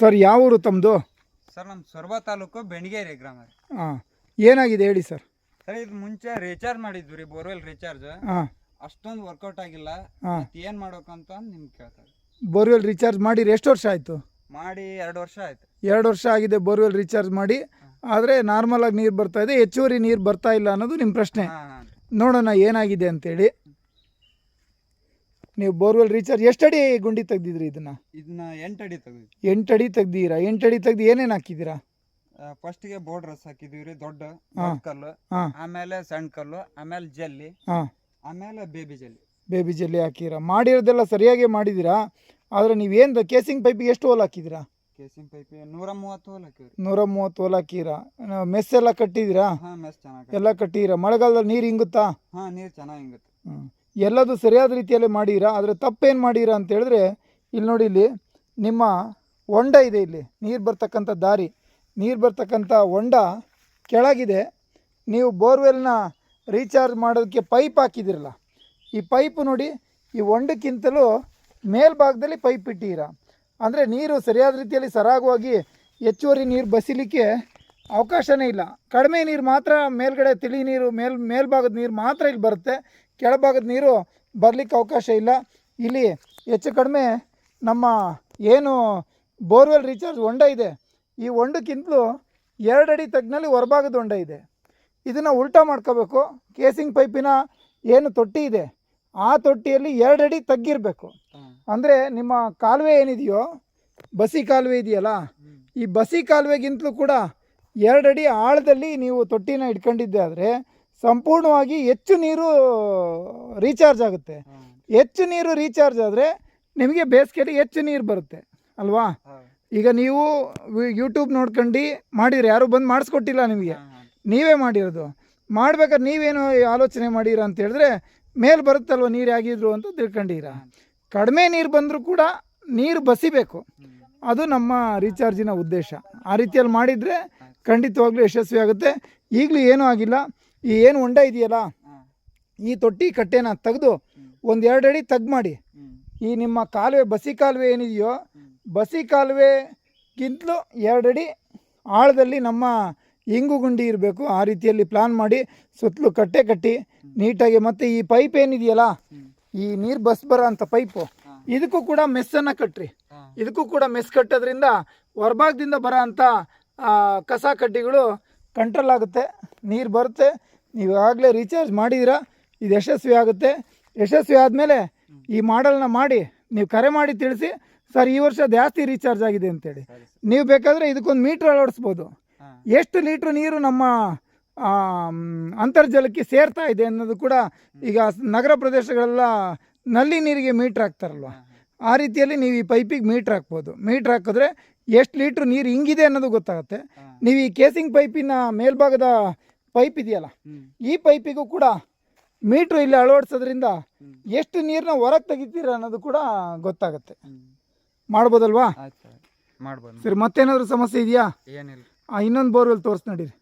Sir ಯಾವ ಊರು ತಮ್ಮದು ಸರ್ ನಮ್ಮ ಸೊರಬ ತಾಲೂಕು ಬೆಣಗೇರಿ ಗ್ರಾಮ ರೀ. ಹಾಂ ಏನಾಗಿದೆ ಹೇಳಿ ಸರ್? ಸರ್ ಇದು ಮುಂಚೆ ರೀಚಾರ್ಜ್ ಮಾಡಿದ್ವಿ ರೀ ಬೋರ್ವೆಲ್ ರೀಚಾರ್ಜ್ ಹಾಂ. ಅಷ್ಟೊಂದು ವರ್ಕೌಟ್ ಆಗಿಲ್ಲ. ಹಾಂ. ಮತ್ತ್ ಏನ್ ಮಾಡ್ಬೇಕಂತ ನಿಮ್ಗೆ ಕೇಳ್ತಾರೆ ಬೋರ್ವೆಲ್ ರೀಚಾರ್ಜ್ ಮಾಡಿ ಎಷ್ಟು ವರ್ಷ ಆಯಿತು? ಮಾಡಿ ಎರಡು ವರ್ಷ ಆಯ್ತು. ಎರಡು ವರ್ಷ ಆಗಿದೆ ಬೋರ್ವೆಲ್ ರೀಚಾರ್ಜ್ ಮಾಡಿ. ಆದರೆ ನಾರ್ಮಲಾಗಿ ನೀರು ಬರ್ತಾ ಇದೆ. ಹೆಚ್ಚುವರಿ ನೀರು ಬರ್ತಾ ಇಲ್ಲ ಅನ್ನೋದು ನಿಮ್ಮ ಪ್ರಶ್ನೆ. ಹಾಂ ಹಾಂ. ನೋಡೋಣ ಏನಾಗಿದೆ ಅಂತೇಳಿ. ನೀವು ಬೋರ್ವೆಲ್ ರೀಚಾರ್ಜ್ ಎಷ್ಟಡಿ ಗುಂಡಿ ತೆಗ್ದಿದ್ರಿ ಇದನ್ನ? ಇದನ್ನ ಎಂಟು ಅಡಿ ತೆಗ್ದಿದ್ವಿ. ಎಂಟು ಅಡಿ ತೆಗ್ದಿರಾ ಎಂಟು ಅಡಿ ತೆಗ್ದು ಏನೇನು ಹಾಕಿದ್ದೀರಾ? ಫಸ್ಟ್ಗೆ ಬೋರ್ಡ್ ರಸ್ ಹಾಕಿದೀವ್ರಿ ರೀ ದೊಡ್ಡ ಕಲ್ಲು. ಹಾಂ. ಆಮೇಲೆ ಸಣ್ಣ ಕಲ್ಲು ಆಮೇಲೆ ಜಲ್ಲಿ ಹಾಂ. ಆಮೇಲೆ ಬೇಬಿ ಜಲ್ಲಿ. ಬೇಬಿ ಜಲ್ಲಿ ಹಾಕಿರಾ ಮಾಡಿರೋದೆಲ್ಲ ಸರಿಯಾಗಿ ಮಾಡಿದ್ದೀರಾ? ಆದರೆ ನೀವೇನು ಕೇಸಿಂಗ್ ಪೈಪಿಗೆ ಎಷ್ಟು ಹೋಲ್ ಹಾಕಿದ್ದೀರಾ? ಕೇಸಿಂಗ್ ಪೈಪ್ ನೂರ ಮೂವತ್ತು ಹೋಲ್ ಹಾಕಿವ್ರಿ. ನೂರ ಮೂವತ್ತು ಹೋಲ್ ಹಾಕಿರಾ? ಮೆಸ್ ಎಲ್ಲ ಕಟ್ಟಿದ್ದೀರಾ ಹಾಂ ಮೆಸ್ ಚೆನ್ನಾಗಿ ಎಲ್ಲ ಕಟ್ಟಿದ್ದೀರಾ ಮಳೆಗಾಲದಲ್ಲಿ ನೀರು ಹಿಂಗುತ್ತಾ? ಹಾಂ ನೀರು ಚೆನ್ನಾಗಿ ಹಿಂಗುತ್ತೆ. ಹ್ಮ್. ಎಲ್ಲದು ಸರಿಯಾದ ರೀತಿಯಲ್ಲಿ ಮಾಡಿರಾ ಆದರೆ ತಪ್ಪೇನು ಮಾಡಿರಾ ಅಂತ ಹೇಳಿದ್ರೆ ಇಲ್ಲಿ ನೋಡಿ ಇಲ್ಲಿ ನಿಮ್ಮ ಹೊಂಡ ಇದೆ ಇಲ್ಲಿ. ನೀರು ಬರ್ತಕ್ಕಂಥ ದಾರಿ. ನೀರು ಬರ್ತಕ್ಕಂಥ ಹೊಂಡ ಕೆಳಗಿದೆ. ನೀವು ಬೋರ್ವೆಲ್ನ ರೀಚಾರ್ಜ್ ಮಾಡೋದಕ್ಕೆ ಪೈಪ್ ಹಾಕಿದಿರಲ್ಲ. ಈ ಪೈಪ್ ನೋಡಿ ಈ ಹೊಂಡಕ್ಕಿಂತಲೂ ಮೇಲ್ಭಾಗದಲ್ಲಿ ಪೈಪ್ ಇಟ್ಟಿರ ಅಂದರೆ ನೀರು ಸರಿಯಾದ ರೀತಿಯಲ್ಲಿ ಸರಾಗವಾಗಿ ಹೆಚ್ಚುವರಿ ನೀರು ಬಸಿಲಿಕ್ಕೆ ಅವಕಾಶವೇ ಇಲ್ಲ. ಕಡಿಮೆ ನೀರು ಮಾತ್ರ ಮೇಲ್ಗಡೆ ತಿಳಿ ನೀರು, ಮೇಲ್, ಮೇಲ್ಭಾಗದ ನೀರು ಮಾತ್ರ ಇಲ್ಲಿ ಬರುತ್ತೆ. ಕೆಳಭಾಗದ ನೀರು ಬರಲಿಕ್ಕೆ ಅವಕಾಶ ಇಲ್ಲ. ಇಲ್ಲಿ ಹೆಚ್ಚು ಕಡಿಮೆ ನಮ್ಮ ಏನು ಬೋರ್ವೆಲ್ ರೀಚಾರ್ಜ್ ಹೊಂಡ ಇದೆ. ಈ ಹೊಂಡಕ್ಕಿಂತಲೂ ಎರಡು ಅಡಿ ತಗ್ನಲ್ಲಿ ಹೊರಭಾಗದ ಹೊಂಡ ಇದೆ. ಇದನ್ನು ಉಲ್ಟಾ ಮಾಡ್ಕೋಬೇಕು. ಕೇಸಿಂಗ್ ಪೈಪಿನ ಏನು ತೊಟ್ಟಿ ಇದೆ, ಆ ತೊಟ್ಟಿಯಲ್ಲಿ ಎರಡು ಅಡಿ ತಗ್ಗಿರಬೇಕು. ಅಂದರೆ ನಿಮ್ಮ ಕಾಲುವೆ ಏನಿದೆಯೋ, ಬಸಿ ಕಾಲುವೆ ಇದೆಯಲ್ಲ, ಈ ಬಸಿ ಕಾಲುವೆಗಿಂತಲೂ ಕೂಡ ಎರಡಡಿ ಆಳದಲ್ಲಿ ನೀವು ತೊಟ್ಟಿನ ಇಟ್ಕೊಂಡಿದ್ದೆ ಆದರೆ ಸಂಪೂರ್ಣವಾಗಿ ಹೆಚ್ಚು ನೀರು ರೀಚಾರ್ಜ್ ಆಗುತ್ತೆ. ಹೆಚ್ಚು ನೀರು ರೀಚಾರ್ಜ್ ಆದರೆ ನಿಮಗೆ ಬೇಸಿಗೆಯಲ್ಲಿ ಹೆಚ್ಚು ನೀರು ಬರುತ್ತೆ, ಅಲ್ವಾ? ಈಗ ನೀವು ಯೂಟ್ಯೂಬ್ ನೋಡ್ಕೊಂಡು ಮಾಡಿದ್ರೆ, ಯಾರು ಬಂದು ಮಾಡಿಸ್ಕೊಟ್ಟಿಲ್ಲ ನಿಮಗೆ. ನೀವೇ ಮಾಡಿರೋದು. ಮಾಡ್ಬೇಕಾದ್ರೆ ನೀವೇನು ಆಲೋಚನೆ ಮಾಡಿರ ಅಂತ ಹೇಳಿದ್ರೆ, ಮೇಲೆ ಬರುತ್ತಲ್ವ ನೀರು ಆಗಿದ್ರು ಅಂತ ತಿಳ್ಕೊಂಡಿರ ಕಡಿಮೆ ನೀರು ಬಂದರೂ ಕೂಡ ನೀರು ಬಸಿಬೇಕು. ಅದು ನಮ್ಮ ರೀಚಾರ್ಜಿನ ಉದ್ದೇಶ. ಆ ರೀತಿಯಲ್ಲಿ ಮಾಡಿದರೆ ಖಂಡಿತವಾಗ್ಲೂ ಯಶಸ್ವಿ ಆಗುತ್ತೆ ಈಗಲೂ ಏನೂ ಆಗಿಲ್ಲ. ಈ ಏನು ಹೊಂಡ ಇದೆಯಲ್ಲ ಈ ತೊಟ್ಟಿ ಕಟ್ಟೆನ ತೆಗೆದು ಒಂದು ಎರಡು ಅಡಿ ತಗ್ ಮಾಡಿ. ಈ ನಿಮ್ಮ ಕಾಲುವೆ ಬಸಿ ಕಾಲುವೆ ಏನಿದೆಯೋ ಬಸಿ ಕಾಲುವೆಗಿಂತಲೂ ಎರಡು ಅಡಿ ಆಳದಲ್ಲಿ ನಮ್ಮ ಇಂಗು ಗುಂಡಿ ಇರಬೇಕು. ಆ ರೀತಿಯಲ್ಲಿ ಪ್ಲಾನ್ ಮಾಡಿ ಸುತ್ತಲೂ ಕಟ್ಟೆ ಕಟ್ಟಿ ನೀಟಾಗಿ. ಮತ್ತು ಈ ಪೈಪ್ ಏನಿದೆಯಲ್ಲ ಈ ನೀರು ಬಸ್ ಬರೋ ಅಂತ ಪೈಪು ಇದಕ್ಕೂ ಕೂಡ ಮೆಸ್ಸನ್ನು ಕಟ್ರಿ. ಇದಕ್ಕೂ ಕೂಡ ಮೆಸ್ ಕಟ್ಟೋದ್ರಿಂದ ಹೊರಭಾಗದಿಂದ ಬರೋ ಅಂಥ ಕಸ ಕಡ್ಡಿಗಳು ಕಂಟ್ರೋಲ್ ಆಗುತ್ತೆ. ನೀರು ಬರುತ್ತೆ. ನೀವು ಆಗಲೇ ರೀಚಾರ್ಜ್ ಮಾಡಿದಿರಾ ಇದು ಯಶಸ್ವಿ ಆಗುತ್ತೆ. ಯಶಸ್ವಿ ಆದಮೇಲೆ ಈ ಮಾಡಲ್ನ ಮಾಡಿ ನೀವು ಕರೆ ಮಾಡಿ ತಿಳಿಸಿ ಸರ್ ಈ ವರ್ಷ ಜಾಸ್ತಿ ರೀಚಾರ್ಜ್ ಆಗಿದೆ ಅಂತೇಳಿ. ನೀವು ಬೇಕಾದರೆ ಇದಕ್ಕೊಂದು ಮೀಟ್ರ್ ಅಳವಡಿಸ್ಬೋದು. ಎಷ್ಟು ಲೀಟ್ರ್ ನೀರು ನಮ್ಮ ಅಂತರ್ಜಲಕ್ಕೆ ಸೇರ್ತಾ ಇದೆ ಅನ್ನೋದು ಕೂಡ ಈಗ ನಗರ ಪ್ರದೇಶಗಳೆಲ್ಲ ನಲ್ಲಿ ನೀರಿಗೆ ಮೀಟ್ರ್ ಹಾಕ್ತಾರಲ್ವ? ಆ ರೀತಿಯಲ್ಲಿ ನೀವು ಈ ಪೈಪಿಗೆ ಮೀಟ್ರ್ ಹಾಕ್ಬೋದು. ಮೀಟ್ರ್ ಹಾಕಿದ್ರೆ ಎಷ್ಟು ಲೀಟ್ರ್ ನೀರು ಹಿಂಗಿದೆ ಅನ್ನೋದು ಗೊತ್ತಾಗುತ್ತೆ. ನೀವು ಈ ಕೇಸಿಂಗ್ ಪೈಪಿನ ಮೇಲ್ಭಾಗದ ಪೈಪ್ ಇದೆಯಲ್ಲ ಈ ಪೈಪಿಗೂ ಕೂಡ ಮೀಟ್ರ್ ಇಲ್ಲಿ ಅಳವಡಿಸೋದ್ರಿಂದ ಎಷ್ಟು ನೀರನ್ನ ಹೊರಗೆ ತೆಗಿತೀರ ಅನ್ನೋದು ಕೂಡ ಗೊತ್ತಾಗುತ್ತೆ. ಮಾಡ್ಬೋದಲ್ವಾ? ಸರಿ. ಮತ್ತೇನಾದರೂ ಸಮಸ್ಯೆ ಇದೆಯಾ? ಏನಿಲ್ಲ. ಇನ್ನೊಂದು ಬೋರ್ವೆಲ್ ತೋರಿಸ್ ನಡೀರಿ.